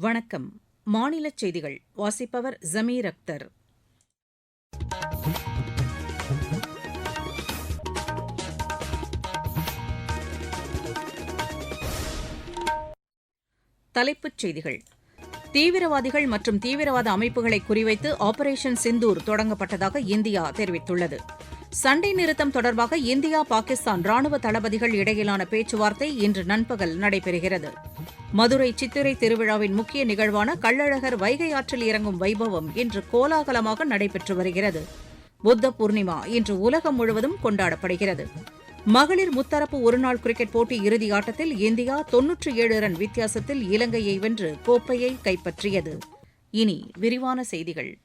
வணக்கம். மாநில செய்திகள். வாசிப்பவர் ஜமீர் அக்தர். தலைப்புச் செய்திகள். தீவிரவாதிகள் மற்றும் தீவிரவாத அமைப்புகளை குறிவைத்து ஆபரேஷன் சிந்தூர் தொடங்கப்பட்டதாக இந்தியா தெரிவித்துள்ளது. சண்டை நிறுத்தம் தொடர்பாக இந்தியா பாகிஸ்தான் ராணுவ தளபதிகள் இடையிலான பேச்சுவார்த்தை இன்று நண்பகல் நடைபெறுகிறது. மதுரை சித்திரை திருவிழாவின் முக்கிய நிகழ்வான கள்ளழகர் வைகை ஆற்றில் இறங்கும் வைபவம் இன்று கோலாகலமாக நடைபெற்று வருகிறது. புத்த பூர்ணிமா இன்று உலகம் முழுவதும் கொண்டாடப்படுகிறது. மகளிர் முத்தரப்பு ஒருநாள் கிரிக்கெட் போட்டி இறுதி ஆட்டத்தில் இந்தியா தொன்னூற்றி ஏழு ரன் வித்தியாசத்தில் இலங்கையை வென்று கோப்பையை கைப்பற்றியது. இனி விரிவான செய்திகள்.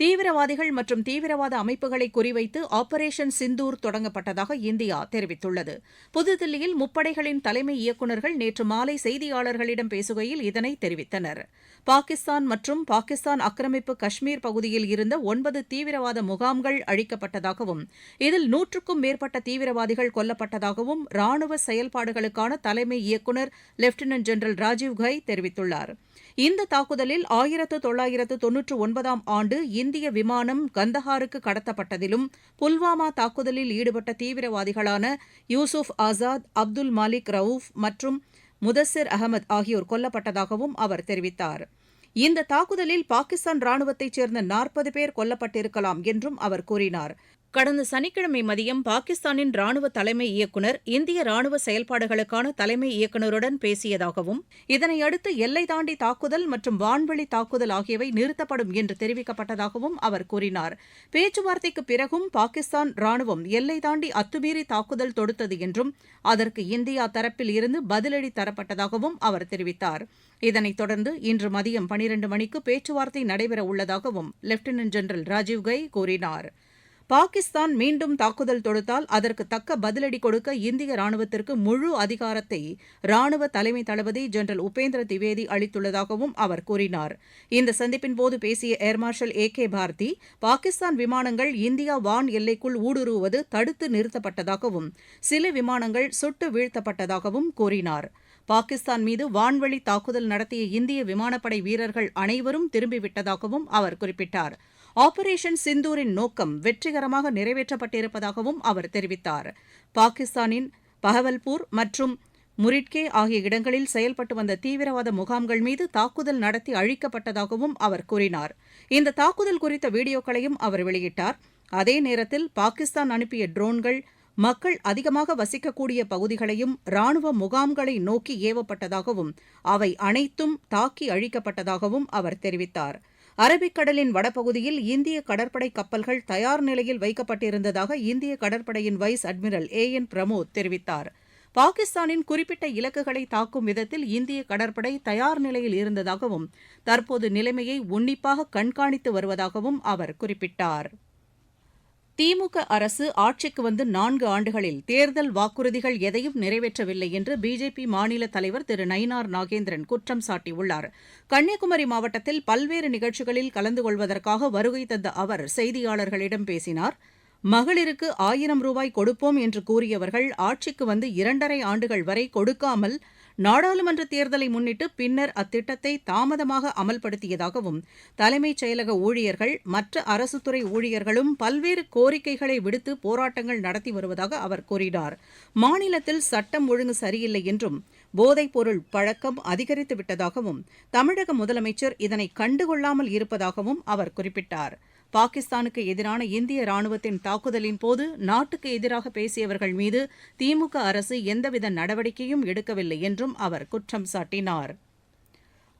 தீவிரவாதிகள் மற்றும் தீவிரவாத அமைப்புகளை குறிவைத்து ஆபரேஷன் சிந்தூர் தொடங்கப்பட்டதாக இந்தியா தெரிவித்துள்ளது. புதுதில்லியில் முப்படைகளின் தலைமை இயக்குநர்கள் நேற்று மாலை செய்தியாளர்களிடம் பேசுகையில் இதனை தெரிவித்தனர். பாகிஸ்தான் மற்றும் பாகிஸ்தான் ஆக்கிரமிப்பு காஷ்மீர் பகுதியில் இருந்த ஒன்பது தீவிரவாத முகாம்கள் அழிக்கப்பட்டதாகவும் இதில் நூற்றுக்கும் மேற்பட்ட தீவிரவாதிகள் கொல்லப்பட்டதாகவும் ராணுவ செயல்பாடுகளுக்கான தலைமை இயக்குநர் லெப்டினன்ட் ஜெனரல் ராஜீவ் கை தெரிவித்துள்ளார். இந்த தாக்குதலில் ஆயிரத்து தொள்ளாயிரத்து தொன்னூற்று ஒன்பதாம் ஆண்டு இந்திய விமானம் கந்தஹாருக்கு கடத்தப்பட்டதிலும் புல்வாமா தாக்குதலில் ஈடுபட்ட தீவிரவாதிகளான யூசுப் ஆசாத் அப்துல் மாலிக் ரவுஃப் மற்றும் முதஸ்ஸிர் அகமது ஆகியோர் கொல்லப்பட்டதாகவும் அவர் தெரிவித்தார். இந்த தாக்குதலில் பாகிஸ்தான் ராணுவத்தைச் சேர்ந்த நாற்பது பேர் கொல்லப்பட்டிருக்கலாம் என்றும் அவர் கூறினார். கடந்த சனிக்கிழமை மதியம் பாகிஸ்தானின் ராணுவ தலைமை இயக்குநர் இந்திய ராணுவ செயல்பாடுகளுக்கான தலைமை இயக்குநருடன் பேசியதாகவும் இதனையடுத்து எல்லை தாண்டி தாக்குதல் மற்றும் வான்வெளி தாக்குதல் ஆகியவை நிறுத்தப்படும் என்று தெரிவிக்கப்பட்டதாகவும் அவர் கூறினார். பேச்சுவார்த்தைக்கு பிறகும் பாகிஸ்தான் ராணுவம் எல்லை தாண்டி அத்துமீறி தாக்குதல் தொடுத்தது என்றும் அதற்கு இந்தியா தரப்பில் இருந்து பதிலடி தரப்பட்டதாகவும் அவர் தெரிவித்தார். இதனைத் தொடர்ந்து இன்று மதியம் பனிரண்டு மணிக்கு பேச்சுவார்த்தை நடைபெற உள்ளதாகவும் லெப்டினன்ட் ஜெனரல் ராஜீவ் கை கூறினார். பாகிஸ்தான் மீண்டும் தாக்குதல் தொடுத்தால் அதற்கு தக்க பதிலடி கொடுக்க இந்திய ராணுவத்திற்கு முழு அதிகாரத்தை ராணுவ தலைமை தளபதி ஜெனரல் உபேந்திர திவேதி அளித்துள்ளதாகவும் அவர் கூறினார். இந்த சந்திப்பின்போது பேசிய air marshal A K Bharti Pakistan விமானங்கள் இந்தியா வான் எல்லைக்குள் ஊடுருவது தடுத்து நிறுத்தப்பட்டதாகவும் சில விமானங்கள் சுட்டு வீழ்த்தப்பட்டதாகவும் கூறினார். பாகிஸ்தான் மீது வான்வழி தாக்குதல் நடத்திய இந்திய விமானப்படை வீரர்கள் அனைவரும் திரும்பிவிட்டதாகவும் அவர் குறிப்பிட்டார். ஆபரேஷன் சிந்தூரின் நோக்கம் வெற்றிகரமாக நிறைவேற்றப்பட்டிருப்பதாகவும் அவர் தெரிவித்தார். பாகிஸ்தானின் பஹவல்பூர் மற்றும் முரிட்கே ஆகிய இடங்களில் செயல்பட்டு வந்த தீவிரவாத முகாம்கள் மீது தாக்குதல் நடத்தி அழிக்கப்பட்டதாகவும் அவர் கூறினார். இந்த தாக்குதல் குறித்த வீடியோக்களையும் அவர் வெளியிட்டார். அதே நேரத்தில் பாகிஸ்தான் அனுப்பிய ட்ரோன்கள் மக்கள் அதிகமாக வசிக்கக்கூடிய பகுதிகளையும் ராணுவ முகாம்களை நோக்கி ஏவப்பட்டதாகவும் அவை அனைத்தும் தாக்கி அழிக்கப்பட்டதாகவும் அவர் தெரிவித்தார். அரபிக்கடலின் வடபகுதியில் இந்திய கடற்படை கப்பல்கள் தயார் நிலையில் வைக்கப்பட்டிருந்ததாக இந்திய கடற்படையின் vice admiral A N Pramod தெரிவித்தார். பாகிஸ்தானின் குறிப்பிட்ட இலக்குகளை தாக்கும் விதத்தில் இந்திய கடற்படை தயார் நிலையில் இருந்ததாகவும் தற்போது நிலைமையை உன்னிப்பாக கண்காணித்து வருவதாகவும் அவர் குறிப்பிட்டார். திமுக அரசு ஆட்சிக்கு வந்து நான்கு ஆண்டுகளில் தேர்தல் வாக்குறுதிகள் எதையும் நிறைவேற்றவில்லை என்று பிஜேபி மாநில தலைவர் திரு நயினார் நாகேந்திரன் குற்றம் சாட்டியுள்ளார். கன்னியாகுமரி மாவட்டத்தில் பல்வேறு நிகழ்ச்சிகளில் கலந்து கொள்வதற்காக வருகை தந்த அவர் செய்தியாளர்களிடம் பேசினார். மகளிருக்கு ஆயிரம் ரூபாய் கொடுப்போம் என்று கூறியவர்கள் ஆட்சிக்கு வந்து இரண்டரை ஆண்டுகள் வரை கொடுக்காமல் நாடாளுமன்ற தேர்தலை முன்னிட்டு பின்னர் அத்திட்டத்தை தாமதமாக அமல்படுத்தியதாகவும் தலைமைச் செயலக ஊழியர்கள் மற்ற அரசுத்துறை ஊழியர்களும் பல்வேறு கோரிக்கைகளை விடுத்து போராட்டங்கள் நடத்தி வருவதாக அவர் கூறினார். மாநிலத்தில் சட்டம் ஒழுங்கு சரியில்லை என்றும் போதைப்பொருள் பழக்கம் அதிகரித்து விட்டதாகவும் தமிழக முதலமைச்சர் இதனை கண்டுகொள்ளாமல் இருப்பதாகவும் அவர் குறிப்பிட்டார். பாகிஸ்தானுக்கு எதிரான இந்திய ராணுவத்தின் தாக்குதலின் போது நாட்டுக்கு எதிராக பேசியவர்கள் மீது திமுக அரசு எந்தவித நடவடிக்கையும் எடுக்கவில்லை என்றும் அவர் குற்றம் சாட்டினார்.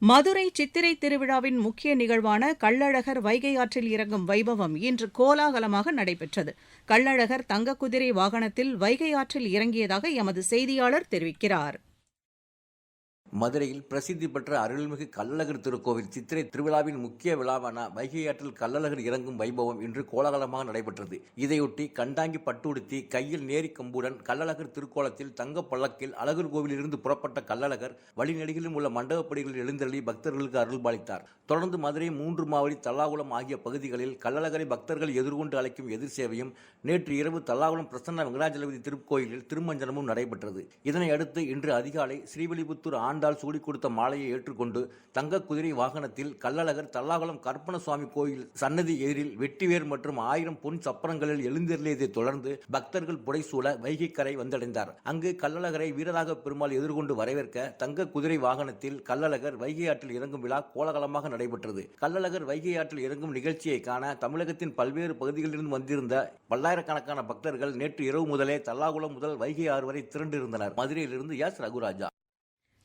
மதுரை சித்திரை திருவிழாவின் முக்கிய நிகழ்வான கள்ளழகர் வைகை ஆற்றில் இறங்கும் வைபவம் இன்று கோலாகலமாக நடைபெற்றது. கள்ளழகர் தங்க குதிரை வாகனத்தில் வைகை ஆற்றில் இறங்கியதாக எமது செய்தியாளர் தெரிவிக்கிறார். மதுரையில் பிரசித்தி பெற்ற அருள்மிகு கள்ளழகர் திருக்கோவில் சித்திரை திருவிழாவின் முக்கிய விழாவான வைகை ஆற்றில் கள்ளழகர் இறங்கும் வைபவம் இன்று கோலாகலமாக நடைபெற்றது. இதையொட்டி கண்டாங்கி பட்டுடுத்தி கையில் நேரி கம்புடன் கள்ளழகர் திருக்கோலத்தில் தங்க பள்ளக்கில் அழகர் கோவிலிருந்து புறப்பட்ட கள்ளழகர் வழிநெடுகிலும் உள்ள மண்டபப்படிகளில் எழுந்தள்ளி பக்தர்களுக்கு அருள்பாலித்தார். தொடர்ந்து மதுரை மூன்று மாவடி தல்லாகுளம் ஆகிய பகுதிகளில் கள்ளழகரை பக்தர்கள் எதிர்கொண்டு அழைக்கும் எதிர் சேவையும் நேற்று இரவு தல்லாகுளம் பிரசன்ன வெங்கடாஜலபதி திருக்கோயிலில் திருமஞ்சனமும் நடைபெற்றது. இதனை அடுத்து இன்று அதிகாலை ஸ்ரீவில்லிபுத்தூர் ஆண் ஆண்டாள் சூடி கொடுத்த மாலையை ஏற்றுக்கொண்டு தங்க குதிரை வாகனத்தில் கள்ளழகர் தல்லாகுளம் கற்பணசுவாமி கோயில் சன்னதி எதிரில் வெட்டிவேர் மற்றும் ஆயிரம் பொன் சப்பரங்களில் எழுந்தருளியதைத் தொடர்ந்து பக்தர்கள் புடைசூழ வைகை கரை வந்தடைந்தார். அங்கு கள்ளழகரை வீரராக பெருமாள் எதிர்கொண்டு வரவேற்க தங்க குதிரை வாகனத்தில் கள்ளழகர் வைகை ஆற்றில் இறங்கும் விழா கோலாகலமாக நடைபெற்றது. கள்ளழகர் வைகை ஆற்றில் இறங்கும் நிகழ்ச்சியை காண தமிழகத்தின் பல்வேறு பகுதிகளிலிருந்து வந்திருந்த பல்லாயிரக்கணக்கான பக்தர்கள் நேற்று இரவு முதலே தல்லாகுளம் முதல் வைகை ஆறு வரை திரண்டிருந்தனர். மதுரையிலிருந்து எஸ் ரகுராஜா.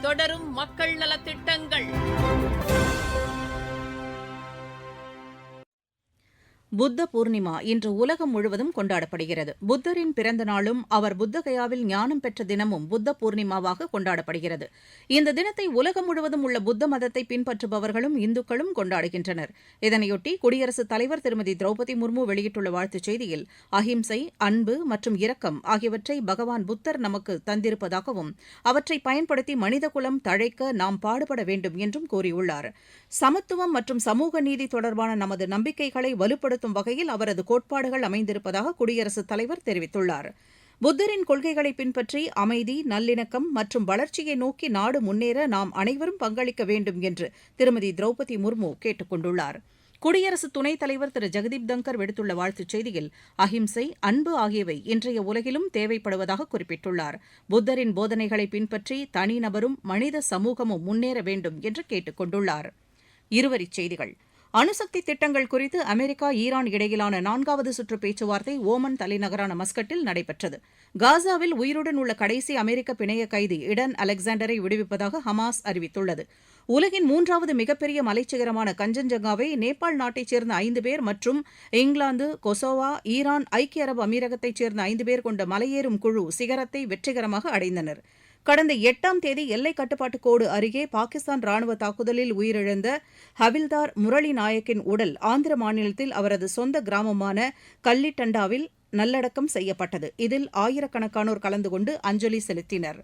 தொடரும் மக்கள் நலத்திட்டங்கள். புத்த பூர்ணிமா இன்று உலகம் முழுவதும் கொண்டாடப்படுகிறது. புத்தரின் பிறந்த நாளும் அவர் புத்தகயாவில் ஞானம் பெற்ற தினமும் புத்த பூர்ணிமாவாக கொண்டாடப்படுகிறது. இந்த தினத்தை உலகம் முழுவதும் உள்ள புத்த மதத்தை பின்பற்றுபவர்களும் இந்துக்களும் கொண்டாடுகின்றனர். இதனையொட்டி குடியரசுத் தலைவர் திருமதி திரௌபதி முர்மு வெளியிட்டுள்ள வாழ்த்துச் செய்தியில் அஹிம்சை அன்பு மற்றும் இரக்கம் ஆகியவற்றை பகவான் புத்தர் நமக்கு தந்திருப்பதாகவும் அவற்றை பயன்படுத்தி மனிதகுலம் தழைக்க நாம் பாடுபட வேண்டும் என்றும் கூறியுள்ளார். சமத்துவம் மற்றும் சமூக நீதி தொடர்பான நமது நம்பிக்கைகளை வலுப்படுத்த வலுப்படுத்தும் வகையில் அவரது கோட்பாடுகள் அமைந்திருப்பதாக குடியரசுத் தலைவர் தெரிவித்துள்ளார். புத்தரின் கொள்கைகளை பின்பற்றி அமைதி நல்லிணக்கம் மற்றும் வளர்ச்சியை நோக்கி நாடு முன்னேற நாம் அனைவரும் பங்களிக்க வேண்டும் என்று திருமதி திரௌபதி முர்மு கேட்டுக் கொண்டுள்ளார். குடியரசு துணைத் தலைவர் திரு. ஜெகதீப் தங்கர் விடுத்துள்ள வாழ்த்துச் செய்தியில் அஹிம்சை அன்பு ஆகியவை இன்றைய உலகிலும் தேவைப்படுவதாக குறிப்பிட்டுள்ளார். புத்தரின் போதனைகளை பின்பற்றி தனிநபரும் மனித சமூகமும் முன்னேற வேண்டும் என்று கேட்டுக் கொண்டுள்ளார். இருவரிச் செய்திகள். அணுசக்தி திட்டங்கள் குறித்து அமெரிக்கா ஈரான் இடையிலான நான்காவது சுற்று பேச்சுவார்த்தை ஓமன் தலைநகரான மஸ்கட்டில் நடைபெற்றது. காசாவில் உயிருடன் உள்ள கடைசி அமெரிக்க பிணைய கைதி இடன் அலெக்சாண்டரை விடுவிப்பதாக ஹமாஸ் அறிவித்துள்ளது. உலகின் மூன்றாவது மிகப்பெரிய மலைச்சிகரமான கஞ்சன்ஜங்காவை நேபாள் நாட்டைச் சேர்ந்த ஐந்து பேர் மற்றும் இங்கிலாந்து கொசோவா ஈரான் ஐக்கிய அரபு அமீரகத்தைச் சேர்ந்த ஐந்து பேர் கொண்ட மலையேறும் குழு சிகரத்தை வெற்றிகரமாக அடைந்தனர். கடந்த எட்டாம் தேதி எல்லை கட்டுப்பாட்டு கோடு அருகே பாகிஸ்தான் ராணுவ தாக்குதலில் உயிரிழந்த ஹவில்தார் முரளி நாயக்கின் உடல் ஆந்திர மாநிலத்தில் அவரது சொந்த கிராமமான கல்லிட்டண்டாவில் நல்லடக்கம் செய்யப்பட்டது. இதில் ஆயிரக்கணக்கானோர் கலந்து கொண்டு அஞ்சலி செலுத்தினர்.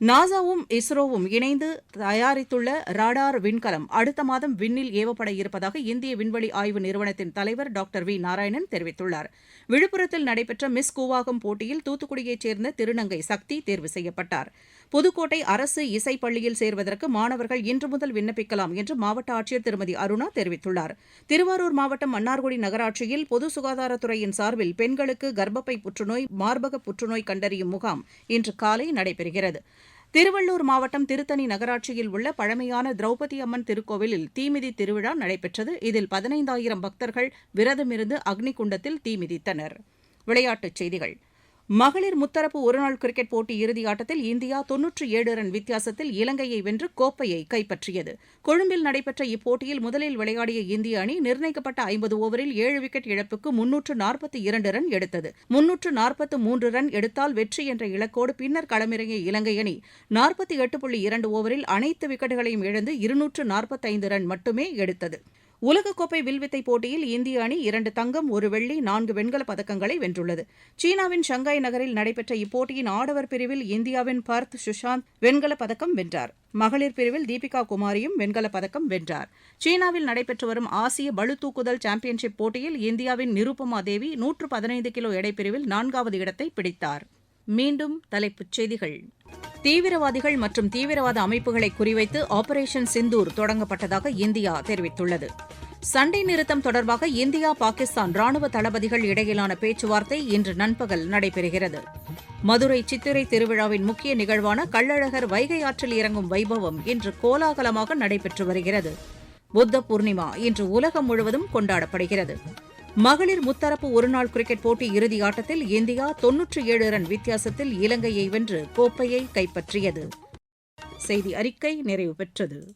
நாசாவும் இஸ்ரோவும் இணைந்து தயாரித்துள்ள ராடார் விண்கலம் அடுத்த மாதம் விண்ணில் ஏவப்பட இருப்பதாக இந்திய விண்வெளி ஆய்வு நிறுவனத்தின் தலைவர் டாக்டர் வி நாராயணன் தெரிவித்துள்ளார். விழுப்புரத்தில் நடைபெற்ற மிஸ் கூவாகம் போட்டியில் தூத்துக்குடியைச் சேர்ந்த திருநங்கை சக்தி தேர்வு செய்யப்பட்டார். புதுக்கோட்டை அரசு இசைப்பள்ளியில் சேர்வதற்கு மாணவர்கள் இன்று முதல் விண்ணப்பிக்கலாம் என்று மாவட்ட ஆட்சியர் திருமதி அருணா தெரிவித்துள்ளார். திருவாரூர் மாவட்டம் மன்னார்குடி நகராட்சியில் பொது சுகாதாரத்துறையின் சார்பில் பெண்களுக்கு கர்ப்பப்பை புற்றுநோய் மார்பக புற்றுநோய் கண்டறியும் முகாம் இன்று காலை நடைபெறுகிறது. திருவள்ளூர் மாவட்டம் திருத்தணி நகராட்சியில் உள்ள பழமையான திரௌபதி அம்மன் திருக்கோவிலில் தீமிதி திருவிழா நடைபெற்றது. இதில் பதினைந்தாயிரம் பக்தர்கள் விரதமிருந்து அக்னி குண்டத்தில் தீமிதித்தனர் விளையாட்டுச் செய்திகள். மகளிர் முத்தரப்பு ஒருநாள் கிரிக்கெட் போட்டி இறுதியாட்டத்தில் இந்தியா தொன்னூற்றி ஏழு ரன் வித்தியாசத்தில் இலங்கையை வென்று கோப்பையை கைப்பற்றியது. கொழும்பில் நடைபெற்ற இப்போட்டியில் முதலில் விளையாடிய இந்திய அணி நிர்ணயிக்கப்பட்ட ஐம்பது ஓவரில் ஏழு விக்கெட் இழப்புக்கு முன்னூற்று நாற்பத்தி இரண்டு ரன் எடுத்தது. முன்னூற்று நாற்பத்து மூன்று ரன் எடுத்தால் வெற்றி என்ற இலக்கோடு பின்னர் களமிறங்கிய இலங்கை அணி நாற்பத்தி எட்டு புள்ளி இரண்டு ஓவரில் அனைத்து விக்கெட்டுகளையும் இழந்து இருநூற்று நாற்பத்தைந்து ரன் மட்டுமே எடுத்தது. உலகக்கோப்பை வில்வித்தை போட்டியில் இந்திய அணி இரண்டு தங்கம் ஒரு வெள்ளி நான்கு வெண்கலப் பதக்கங்களை வென்றுள்ளது. சீனாவின் ஷங்காய் நகரில் நடைபெற்ற இப்போட்டியின் ஆடவர் பிரிவில் இந்தியாவின் பர்த் சுஷாந்த் வெண்கலப் பதக்கம் வென்றார். மகளிர் பிரிவில் தீபிகா குமாரியும் வெண்கலப் பதக்கம் வென்றார். சீனாவில் நடைபெற்று வரும் ஆசிய பளு தூக்குதல் சாம்பியன்ஷிப் போட்டியில் இந்தியாவின் நிருபமா தேவி நூற்று பதினைந்து கிலோ எடைப்பிரிவில் நான்காவது இடத்தை பிடித்தார். மீண்டும் தலைப்புச் செய்திகள். தீவிரவாதிகள் மற்றும் தீவிரவாத அமைப்புகளை குறிவைத்து ஆபரேஷன் சிந்தூர் தொடங்கப்பட்டதாக இந்தியா தெரிவித்துள்ளது. சண்டை நிறுத்தம் தொடர்பாக இந்தியா பாகிஸ்தான் ராணுவ தளபதிகள் இடையிலான பேச்சுவார்த்தை இன்று நண்பகல் நடைபெறுகிறது. மதுரை சித்திரை திருவிழாவின் முக்கிய நிகழ்வான கள்ளழகர் வைகை ஆற்றில் இறங்கும் வைபவம் இன்று கோலாகலமாக நடைபெற்று வருகிறது. புத்த பூர்ணிமா இன்று உலகம் முழுவதும் கொண்டாடப்படுகிறது. மகளிர் முத்தரப்பு ஒருநாள் கிரிக்கெட் போட்டி இறுதி ஆட்டத்தில் இந்தியா தொன்னூற்றி ஏழு ரன் வித்தியாசத்தில் இலங்கையை வென்று கோப்பையை கைப்பற்றியது. செய்தி அறிக்கை நிறைவு பெற்றது.